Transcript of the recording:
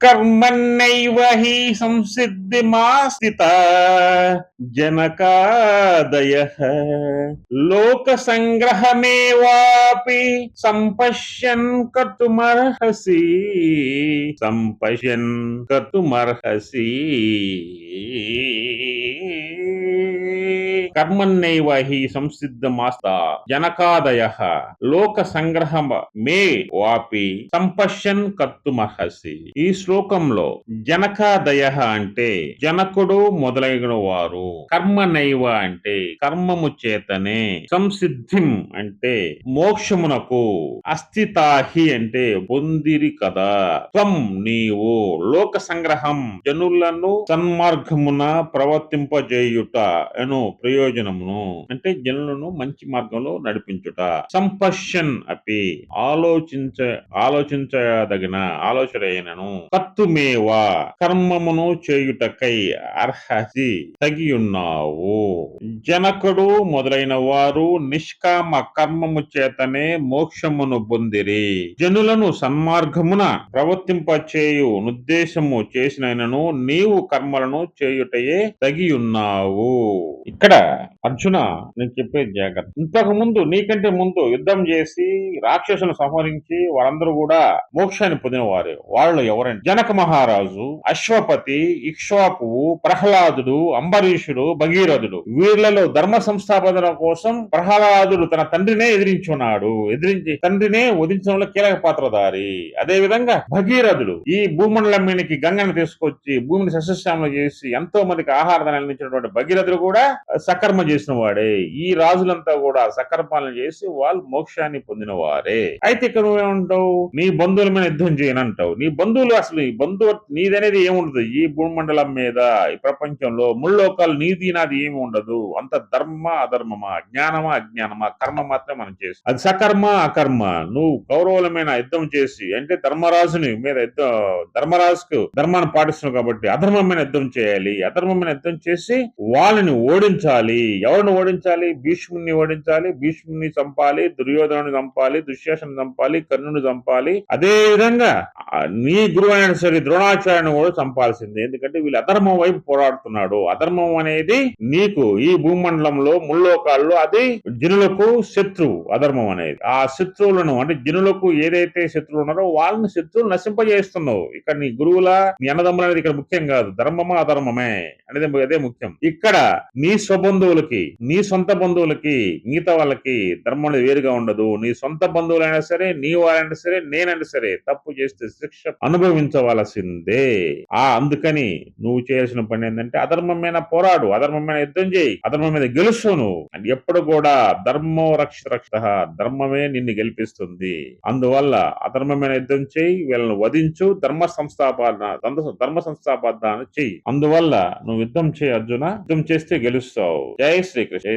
కర్మన్నైవ హి సంసిద్ధిమాస్థిత జనకాదయ లోక సంగ్రహమేవాపి సంపశ్యన్ కర్తుమర్హసి సంపశ్యన్ కర్తుమర్హసి కర్మన్నైవ హి సంసిద్ధమాస్త జనకాదయ లోక సంగ్రహం మే వాపి సంపశ్యన్ కర్తుమర్హసి ఈ శ్లోకంలో జనకాదయ అంటే జనకుడు మొదలైన వారు కర్మనైవ అంటే కర్మము చేతనే సంసిద్ధిం అంటే మోక్షమునకు అస్థితాహి అంటే పొందిరి కదా। త్వం నీవు లోక సంగ్రహం జనులను సన్మార్గమున ప్రవర్తింపజేయుట అను ప్రయోజనమును అంటే జనులను మంచి మార్గంలో నడిపించుట. సంపర్షన్ అపి ఆలోచించ ఆలోచించదగిన ఆలోచన అయినను కత్తుమేవా కర్మమును చేయుటకై అర్హసి తగియున్నావు. జనకుడు మొదలైన వారు నిష్కామ కర్మము చేతనే మోక్షమును పొందిరి. జనులను సన్మార్గమున ప్రవర్తింపచేయు నుద్దేశము చేసినను నీవు కర్మలను చేయుటయే తగియున్నావు. ఇక్కడ అర్జున నేను చెప్పేది జాగ్రత్త. ఇంతకు ముందు నీకంటే ముందు యుద్ధం చేసి రాక్షసులను సంహరించి వారందరూ కూడా మోక్షాన్ని పొందిన వారే. వాళ్ళు ఎవరంటే జనక మహారాజు అశ్వపతి ఇక్ష్వాకువు ప్రహ్లాదుడు అంబరీషుడు భగీరథుడు. వీళ్ళలో ధర్మ సంస్థాపన కోసం ప్రహ్లాదుడు తన తండ్రినే ఎదిరించున్నాడు. ఎదిరించి తండ్రినే వధించడంలో కీలక పాత్రధారి. అదే విధంగా భగీరథుడు ఈ భూమండలం మీదకి గంగను తీసుకొచ్చి భూమిని సస్యశ్యామలు చేసి ఎంతో మందికి ఆహారం అందించినటువంటి భగీరథుడు కూడా సకర్మ చేసిన వాడే. ఈ రాజులంతా కూడా సకర్మాలను చేసి వాళ్ళు మోక్షాన్ని పొందిన వారే అయితే ఇక్కడ నువ్వేమంటావు? నీ బంధువుల మీద యుద్ధం చేయనంటావు. నీ బంధువులు అసలు ఈ బంధువు నీదనేది ఏముండదు ఈ భూమండలం మీద ఈ ప్రపంచంలో ముల్లోకాలు నీది నాది ఏమి ఉండదు. అంత ధర్మ అధర్మమా జ్ఞానమా అజ్ఞానమా? కర్మ మాత్రమే మనం చేసి అది సకర్మ అకర్మ. నువ్వు కౌరవులమైన యుద్ధం చేసి అంటే ధర్మరాజుని మీద యుద్ధం ధర్మరాజుకు ధర్మాన్ని పాటిస్తున్నావు కాబట్టి అధర్మమైన యుద్ధం చేయాలి. అధర్మమైన యుద్ధం చేసి వాళ్ళని ఓడించాలి. ఎవరిని ఓడించాలి? భీష్ముని ఓడించాలి భీష్ముని చంపాలి దుర్యోధనుని చంపాలి దుశ్శాసను చంపాలి కర్ణుని చంపాలి. అదే విధంగా నీ గురువు అయిన సరే ద్రోణాచార్యుని కూడా చంపాల్సిందే. ఎందుకంటే వీళ్ళు అధర్మం వైపు పోరాడుతున్నాడు. అధర్మం అనేది నీకు ఈ భూమండలంలో ముల్లోకాల్లో అది జనులకు శత్రువు అధర్మం అనేది. ఆ శత్రువులను అంటే జనులకు ఏదైతే శత్రువులు ఉన్నారో వాళ్ళని శత్రువులు నశింపజేస్తున్నావు. ఇక్కడ నీ గురువుల నీ అన్నదమ్ములు అనేది ఇక్కడ ముఖ్యం కాదు. ధర్మమా అధర్మమే అనేది అదే ముఖ్యం. ఇక్కడ నీ బంధువులకి నీ సొంత బంధువులకి మిగతా వాళ్ళకి ధర్మం అనేది వేరుగా ఉండదు. నీ సొంత బంధువులైనా సరే నీ వారైనా సరే నేనైనా సరే తప్పు చేస్తే శిక్ష అనుభవించవలసిందే ఆ అందుకని నువ్వు చేయాల్సిన పని ఏంటంటే అధర్మం మీద పోరాడు. అధర్మం మీద యుద్ధం చేయి. అధర్మం మీద గెలుసు నువ్వు. అండ్ ఎప్పుడు కూడా ధర్మో రక్ష రక్ష ధర్మమే నిన్ను గెలిపిస్తుంది. అందువల్ల అధర్మమైన యుద్ధం చేయి. వీళ్ళని వధించు. ధర్మ సంస్థాపన ధర్మ- ధర్మ సంస్థాపన చెయ్యి అందువల్ల నువ్వు యుద్ధం చేయి అర్జున. యుద్ధం చేస్తే గెలుస్తావు. જય શ્રી કૃષ્ણ.